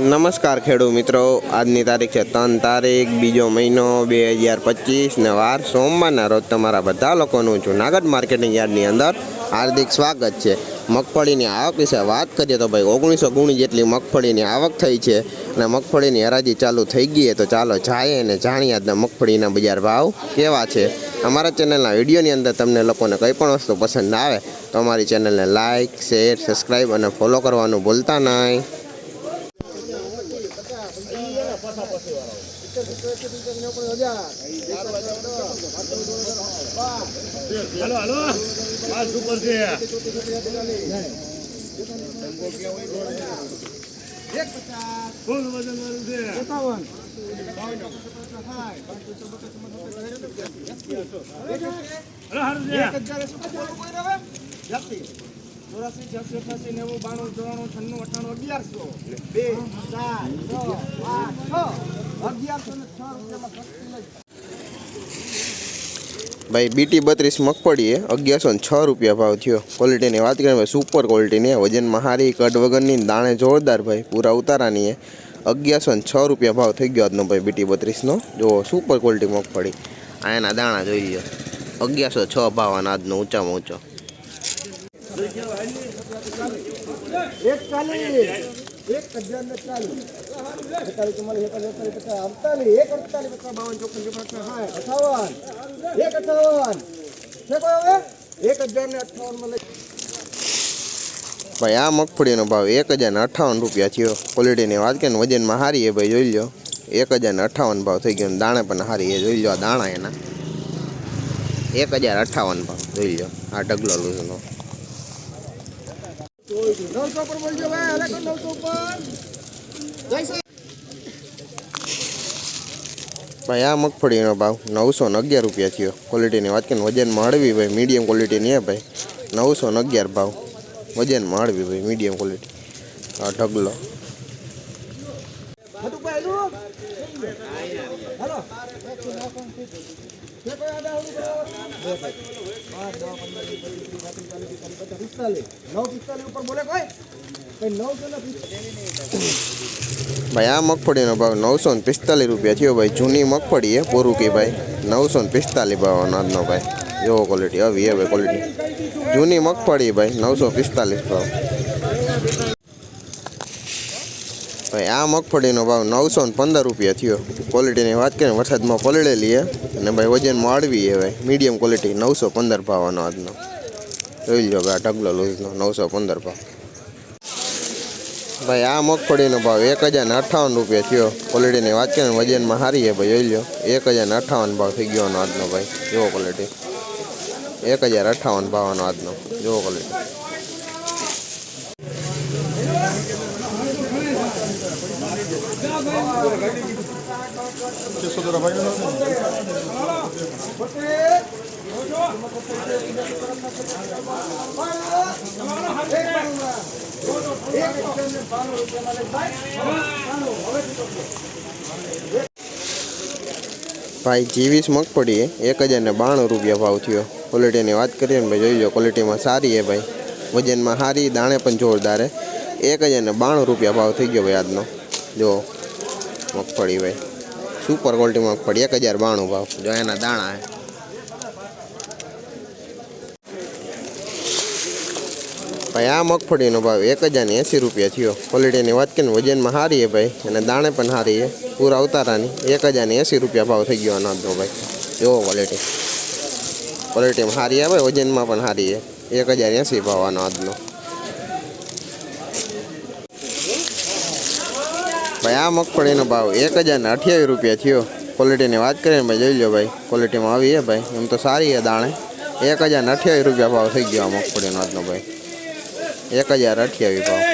નમસ્કાર ખેડૂત મિત્રો. આજની તારીખ છે ત્રણ તારીખ, બીજો મહિનો બે હજાર પચીસ ને વાર સોમવારના રોજ તમારા બધા લોકોનું જુનાગઢ માર્કેટિંગ યાર્ડની અંદર હાર્દિક સ્વાગત છે. મગફળીની આવક વિશે વાત કરીએ તો ભાઈ ઓગણીસો ગુણી જેટલી મગફળીની આવક થઈ છે અને મગફળીની હરાજી ચાલુ થઈ ગઈ તો ચાલો જાય અને જાણીએ આજના મગફળીના બજાર ભાવ કેવા છે. અમારા ચેનલના વિડીયોની અંદર તમને લોકોને કંઈ પણ વસ્તુ પસંદ આવે તો અમારી ચેનલને લાઇક શેર, સબસ્ક્રાઈબ અને ફોલો કરવાનું ભૂલતા નહીં. હાલો હાલો. આ સુપર છે નેવું બાણું ચોરાણું છન્નું અઠાણું અગિયારસો બે ચાર છ પાંચ છ ભાઈ બીટી બત્રીસ મગફળી એ અગિયારસો છ રૂપિયા ભાવ થયો. ક્વોલિટીની વાત કરીએ સુપર ક્વોલિટીની વજનમાં હારી કટ વગરની દાણે જોરદાર ભાઈ, પૂરા ઉતારાની એ અગિયારસો છ રૂપિયા ભાવ થઈ ગયો આજનો ભાઈ બીટી બત્રીસનો. જો સુપર ક્વોલિટી મગફળી. આ એના દાણા જોઈ લો અગિયારસો છ ભાવ અને આજનો ઊંચામાં ઊંચો. એક ચાલીસ, એક હજાર ને ચાલીસ. અઠાવન અઠાવન ભાઈ, આ મગફળીનો ભાવ એક હજાર ને અઠાવન રૂપિયા થયો. ક્વોલિટીની વાત કે વજનમાં હારી એ ભાઈ જોઈ લો એક હજાર ને અઠ્ઠાવન ભાવ થઈ ગયો દાણે પણ હારી એ જોઈ લો દાણા એના. એક હજાર અઠ્ઠાવન ભાવ જોઈ લો આ ઢગલો લૂઝનો. નવસો પર બોલજો ભાઈ નવસો પર જય શ્રી ભાઈ આ મગફળીનો ભાવ નવસો ને અગિયાર રૂપિયા થયો. ક્વોલિટીની વાત કરીને વજન હળવી ભાઈ મીડિયમ ક્વોલિટીની હે ભાઈ. નવસો અગિયાર ભાવ. વજનમાં હળવી ભાઈ મીડિયમ ક્વોલિટી આ ઢગલો. ઉપર બોલે કોઈ? ભાઈ, આ મગફળીનો ભાવ નવસો ને પિસ્તાલીસ રૂપિયા થયો ભાઈ. જૂની મગફળી હે કે ભાઈ? નવસો ને પિસ્તાલીસ ભાવનો આજનો ભાઈ. એવો ક્વોલિટી આવી હે ભાઈ ક્વોલિટી જૂની મગફળી ભાઈ, નવસો પિસ્તાલીસ ભાવ. ભાઈ, આ મગફળીનો ભાવ નવસો ને પંદર રૂપિયા થયો. ક્વોલિટીની વાત કરીએ, વરસાદમાં પલળેલી હે અને ભાઈ વજનમાં આડવી હે ભાઈ. મીડિયમ ક્વોલિટી નવસો પંદર ભાવનો આજનો જોઈ લો ભાઈ ઢગલો લૂઝનો, નવસો પંદર ભાવ. ભાઈ, આ મગફળીનો ભાવ એક હજાર ને અઠ્ઠાવન રૂપિયા થયો. ક્વોલિટીની વાત કરીએ ને વજનમાં સારી છે ભાઈ, જોઈ લો એક હજાર ને અઠ્ઠાવન ભાવ થઈ ગયો આજનો ભાઈ. જુઓ ક્વોલિટી એક હજાર અઠ્ઠાવન ભાવનો આજનો. જુઓ ક્વોલિટી ભાઈ, જીવીસ મગફળી એક હજાર ને બાણું રૂપિયા ભાવ થયો. ક્વોલિટીની વાત કરીએ ને ભાઈ, જોઈ લો, ક્વોલિટીમાં સારી છે ભાઈ. વજનમાં સારી દાણે પણ જોરદાર હે એક હજાર ને બાણું રૂપિયા ભાવ થઈ ગયો ભાઈ આજનો. જો, મગફળી ભાઈ. સુપર ક્વોલિટી મગફળી, એક હજાર બાણું ભાવ. જો એના દાણા હે ભાઈ, આ મગફળીનો ભાવ એક હજાર ને એંસી રૂપિયા થયો. ક્વોલિટીની વાત કરીએ ને વજનમાં સારી છે ભાઈ, અને દાણે પણ સારી છે પૂરા ઉતારાની એક હજાર ને એંસી રૂપિયા ભાવ થઈ ગયો અનાજનો ભાઈ. જુઓ ક્વોલિટી ક્વોલિટીમાં સારી આવે વજનમાં પણ સારી છે એક હજાર એંસી ભાવ આનો આજનો ભાઈ, આ મગફળીનો ભાવ એક હજાર ને અઠ્યાવીસ રૂપિયા થયો. ક્વોલિટીની વાત કરીએ ને ભાઈ જોઈ લો ભાઈ ક્વોલિટીમાં આવી છે ભાઈ. એમ તો સારી છે દાણે. એક હજાર ને અઠ્યાવીસ રૂપિયા ભાવ થઈ ગયો આ મગફળીનો આજનો ભાઈ. એક હજાર અઠ્યાવીસ ભાવ.